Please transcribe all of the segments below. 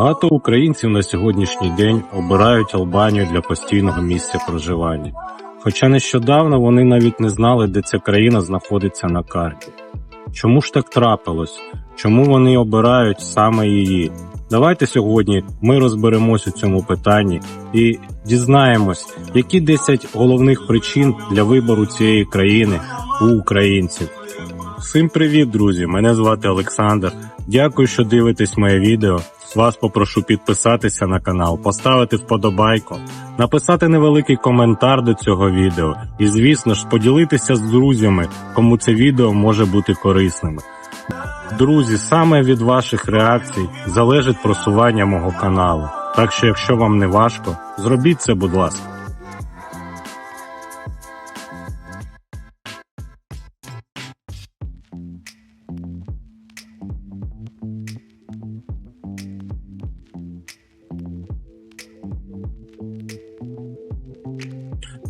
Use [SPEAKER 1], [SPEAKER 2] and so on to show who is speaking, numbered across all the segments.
[SPEAKER 1] Багато українців на сьогоднішній день обирають Албанію для постійного місця проживання. Хоча нещодавно вони навіть не знали, де ця країна знаходиться на карті. Чому ж так трапилось? Чому вони обирають саме її? Давайте сьогодні ми розберемось у цьому питанні і дізнаємось, які 10 головних причин для вибору цієї країни у українців. Всім привіт, друзі! Мене звати Олександр. Дякую, що дивитесь моє відео. Вас попрошу підписатися на канал, поставити вподобайку, написати невеликий коментар до цього відео і, звісно ж, поділитися з друзями, кому це відео може бути корисним. Друзі, саме від ваших реакцій залежить просування мого каналу. Так що, якщо вам не важко, зробіть це, будь ласка.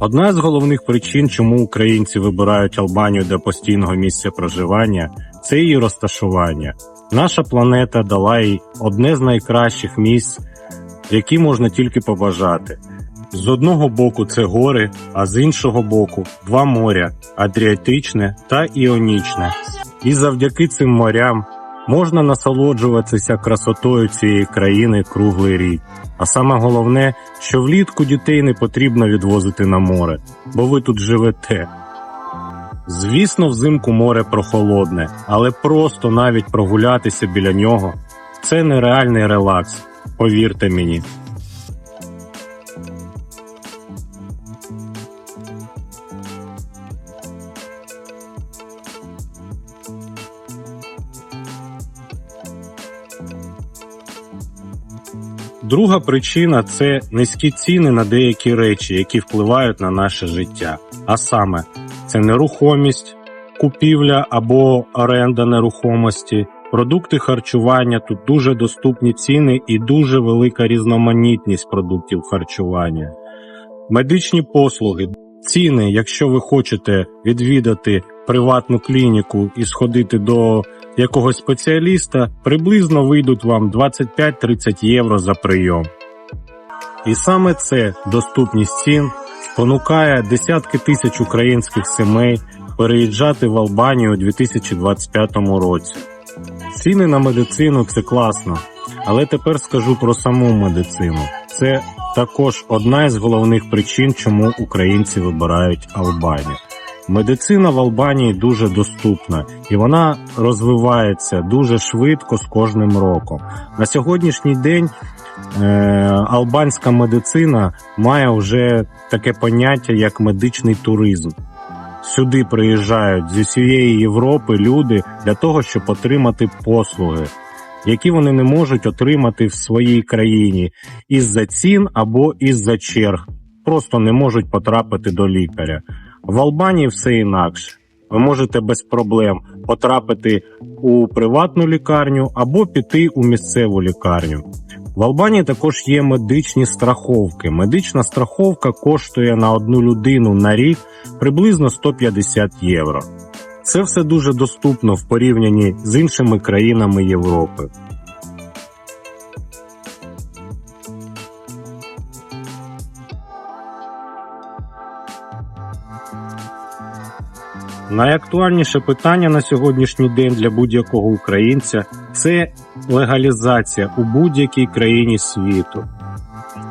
[SPEAKER 1] Одна з головних причин, чому українці вибирають Албанію для постійного місця проживання, це її розташування. Наша планета дала їй одне з найкращих місць, які можна тільки побажати. З одного боку це гори, а з іншого боку два моря Адріатичне та Іонічне. І завдяки цим морям можна насолоджуватися красотою цієї країни круглий рік. А саме головне, що влітку дітей не потрібно відвозити на море, бо ви тут живете. Звісно, взимку море прохолодне, але просто навіть прогулятися біля нього це нереальний релакс, повірте мені. Друга причина це низькі ціни на деякі речі, які впливають на наше життя. А саме, це нерухомість, купівля або оренда нерухомості, продукти харчування. Тут дуже доступні ціни і дуже велика різноманітність продуктів харчування. Медичні послуги. Ціни, якщо ви хочете відвідати приватну клініку і сходити до якогось спеціаліста, приблизно вийдуть вам 25-30 євро за прийом. І саме це доступність цін спонукає десятки тисяч українських сімей переїжджати в Албанію у 2025 році. Ціни на медицину це класно, але тепер скажу про саму медицину. Це також одна із головних причин, чому українці вибирають Албанію. Медицина в Албанії дуже доступна і вона розвивається дуже швидко з кожним роком. На сьогоднішній день е, албанська медицина має вже таке поняття як медичний туризм. Сюди приїжджають з усієї Європи люди для того, щоб отримати послуги, які вони не можуть отримати в своїй країні із-за цін або із-за черг. Просто не можуть потрапити до лікаря. В Албанії все інакше. Ви можете без проблем потрапити у приватну лікарню або піти у місцеву лікарню. В Албанії також є медичні страховки. Медична страховка коштує на одну людину на рік приблизно 150 євро. Це все дуже доступно в порівнянні з іншими країнами Європи. Найактуальніше питання на сьогоднішній день для будь-якого українця це легалізація у будь-якій країні світу.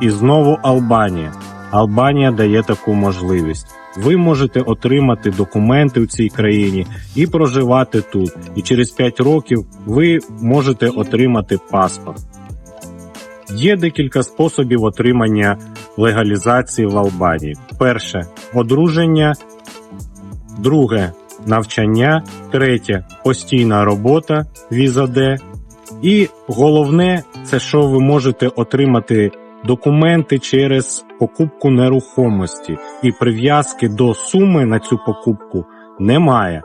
[SPEAKER 1] І знову Албанія. Албанія дає таку можливість. Ви можете отримати документи в цій країні і проживати тут. І через 5 років ви можете отримати паспорт. Є декілька способів отримання легалізації в Албанії. Перше одруження друге навчання, третє постійна робота віза Д. І головне, це що ви можете отримати документи через покупку нерухомості, і прив'язки до суми на цю покупку немає.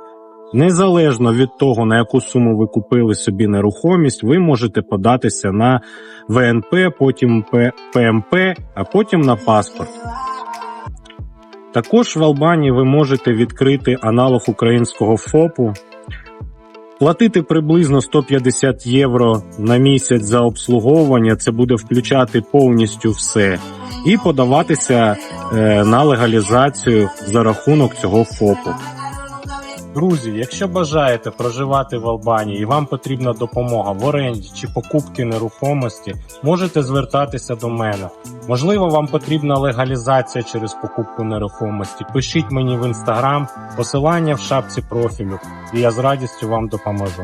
[SPEAKER 1] Незалежно від того, на яку суму ви купили собі нерухомість, ви можете податися на ВНП, потім ПМП, а потім на паспорт. Також в Албанії ви можете відкрити аналог українського ФОПу Платити приблизно 150 євро на місяць за обслуговування, це буде включати повністю все, і подаватися е, на легалізацію за рахунок цього ФОПу. Друзі, якщо бажаєте проживати в Албанії і вам потрібна допомога в оренді чи покупки нерухомості, можете звертатися до мене. Можливо, вам потрібна легалізація через покупку нерухомості. Пишіть мені в інстаграм, посилання в шапці профілю, і я з радістю вам допоможу.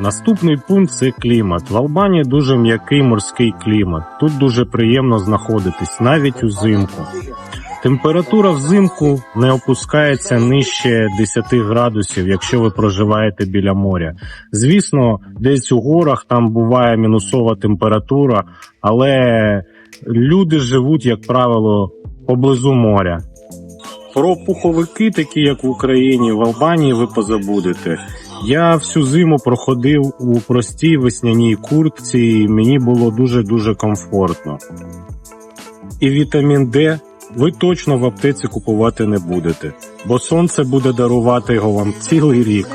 [SPEAKER 1] Наступний пункт це клімат. В Албанії дуже м'який морський клімат. Тут дуже приємно знаходитись, навіть узимку. Температура взимку не опускається нижче 10 градусів, якщо ви проживаєте біля моря. Звісно, десь у горах там буває мінусова температура, але люди живуть, як правило, поблизу моря. Про пуховики, такі як в Україні, в Албанії, ви позабудете. Я всю зиму проходив у простій весняній куртці, і мені було дуже дуже комфортно. І вітамін Д ви точно в аптеці купувати не будете, бо сонце буде дарувати його вам цілий рік.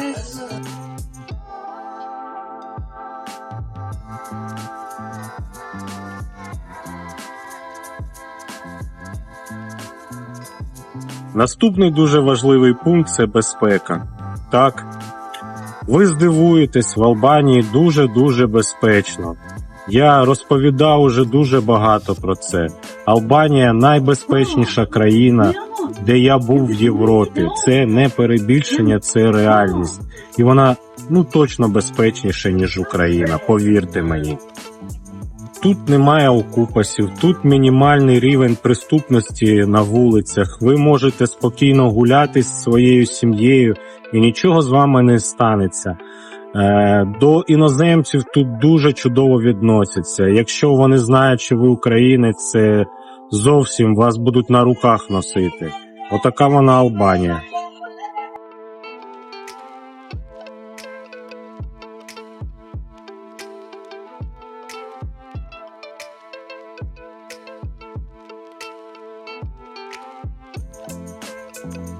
[SPEAKER 1] Наступний дуже важливий пункт це безпека. Так, ви здивуєтесь, в Албанії дуже-дуже безпечно. Я розповідав уже дуже багато про це. Албанія найбезпечніша країна, де я був в Європі. Це не перебільшення, це реальність. І вона ну точно безпечніша, ніж Україна, повірте мені. Тут немає окупасів, тут мінімальний рівень преступності на вулицях. Ви можете спокійно гуляти з своєю сім'єю і нічого з вами не станеться. Е, До іноземців тут дуже чудово відносяться. Якщо вони знають, що ви українець, це зовсім вас будуть на руках носити. Отака вона Албанія.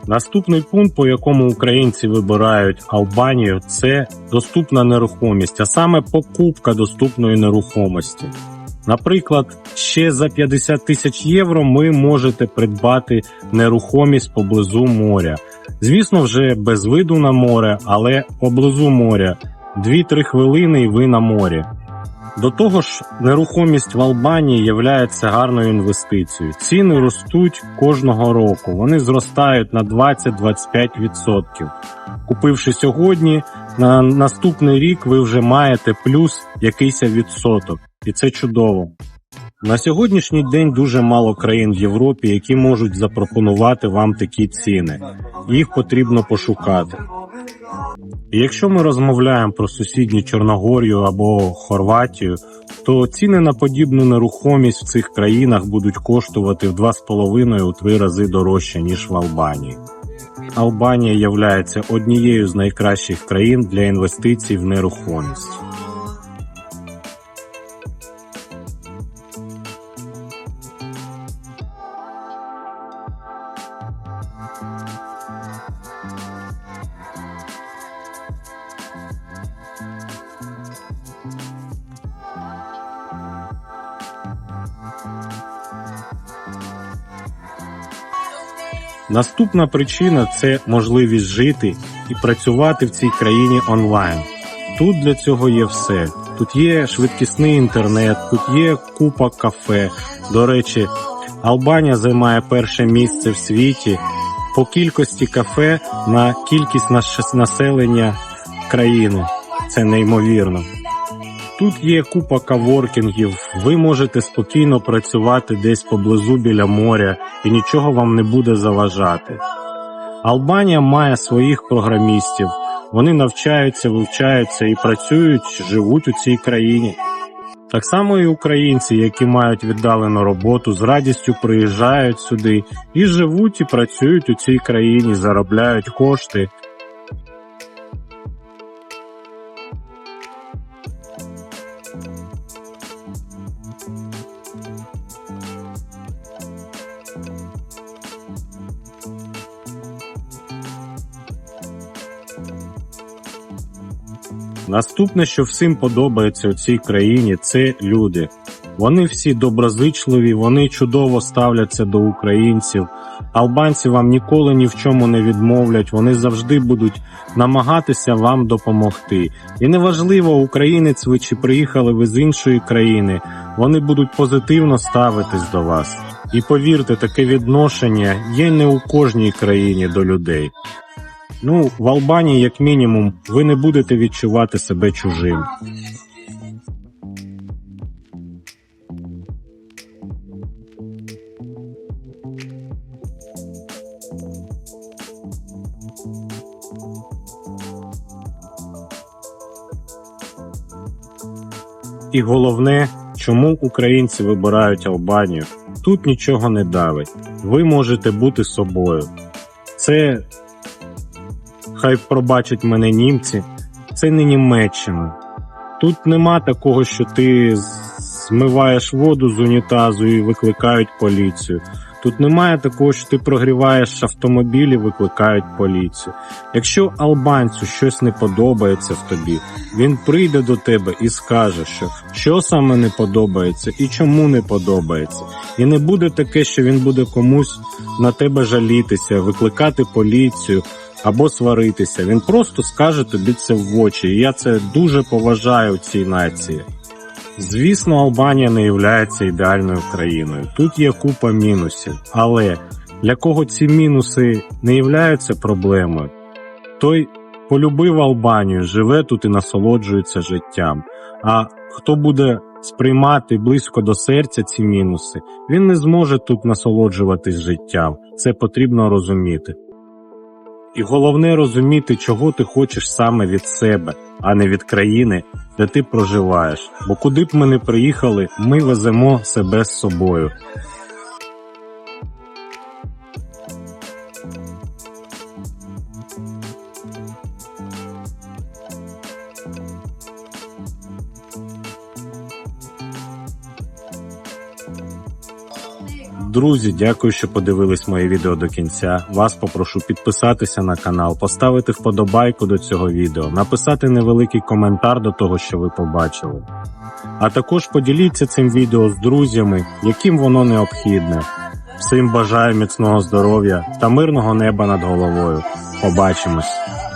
[SPEAKER 1] Наступний пункт, по якому українці вибирають Албанію, це доступна нерухомість, а саме покупка доступної нерухомості. Наприклад, ще за 50 тисяч євро ви можете придбати нерухомість поблизу моря. Звісно, вже без виду на море, але поблизу моря 2-3 хвилини і ви на морі. До того ж, нерухомість в Албанії є гарною інвестицією. Ціни ростуть кожного року. Вони зростають на 20-25%. Купивши сьогодні, на наступний рік ви вже маєте плюс якийсь відсоток, і це чудово. На сьогоднішній день дуже мало країн в Європі, які можуть запропонувати вам такі ціни. Їх потрібно пошукати. Якщо ми розмовляємо про сусідню Чорногорію або Хорватію, то ціни на подібну нерухомість в цих країнах будуть коштувати в 2,5-3 рази дорожче, ніж в Албанії. Албанія є однією з найкращих країн для інвестицій в нерухомість. Наступна причина це можливість жити і працювати в цій країні онлайн. Тут для цього є все. Тут є швидкісний інтернет, тут є купа кафе. До речі, Албанія займає перше місце в світі по кількості кафе на кількість населення країни. Це неймовірно. Тут є купа каворкінгів, ви можете спокійно працювати десь поблизу біля моря і нічого вам не буде заважати. Албанія має своїх програмістів, вони навчаються, вивчаються і працюють, живуть у цій країні. Так само і українці, які мають віддалену роботу, з радістю приїжджають сюди і живуть і працюють у цій країні, заробляють кошти Наступне, що всім подобається у цій країні, це люди. Вони всі доброзичливі, вони чудово ставляться до українців. Албанці вам ніколи ні в чому не відмовлять, вони завжди будуть намагатися вам допомогти. І неважливо, українець ви чи приїхали ви з іншої країни, вони будуть позитивно ставитись до вас. І повірте, таке відношення є не у кожній країні до людей. Ну, в Албанії, як мінімум, ви не будете відчувати себе чужим. І головне, чому українці вибирають Албанію? Тут нічого не давить. Ви можете бути собою. Це хай пробачать мене німці. Це не Німеччина. Тут нема такого, що ти змиваєш воду з унітазу і викликають поліцію. Тут немає такого, що ти прогріваєш автомобіль і викликають поліцію. Якщо албанцю щось не подобається в тобі, він прийде до тебе і скаже, що, що саме не подобається і чому не подобається. І не буде таке, що він буде комусь на тебе жалітися, викликати поліцію або сваритися. Він просто скаже тобі це в очі. І я це дуже поважаю цій нації. Звісно, Албанія не є ідеальною країною. Тут є купа мінусів, але для кого ці мінуси не являються проблемою, той полюбив Албанію, живе тут і насолоджується життям. А хто буде сприймати близько до серця ці мінуси, він не зможе тут насолоджуватись життям. Це потрібно розуміти. І головне розуміти, чого ти хочеш саме від себе, а не від країни, де ти проживаєш. Бо куди б ми не приїхали, ми веземо себе з собою. Друзі, дякую, що подивились моє відео до кінця. Вас попрошу підписатися на канал, поставити вподобайку до цього відео, написати невеликий коментар до того, що ви побачили. А також поділіться цим відео з друзями, яким воно необхідне. Всім бажаю міцного здоров'я та мирного неба над головою. Побачимось!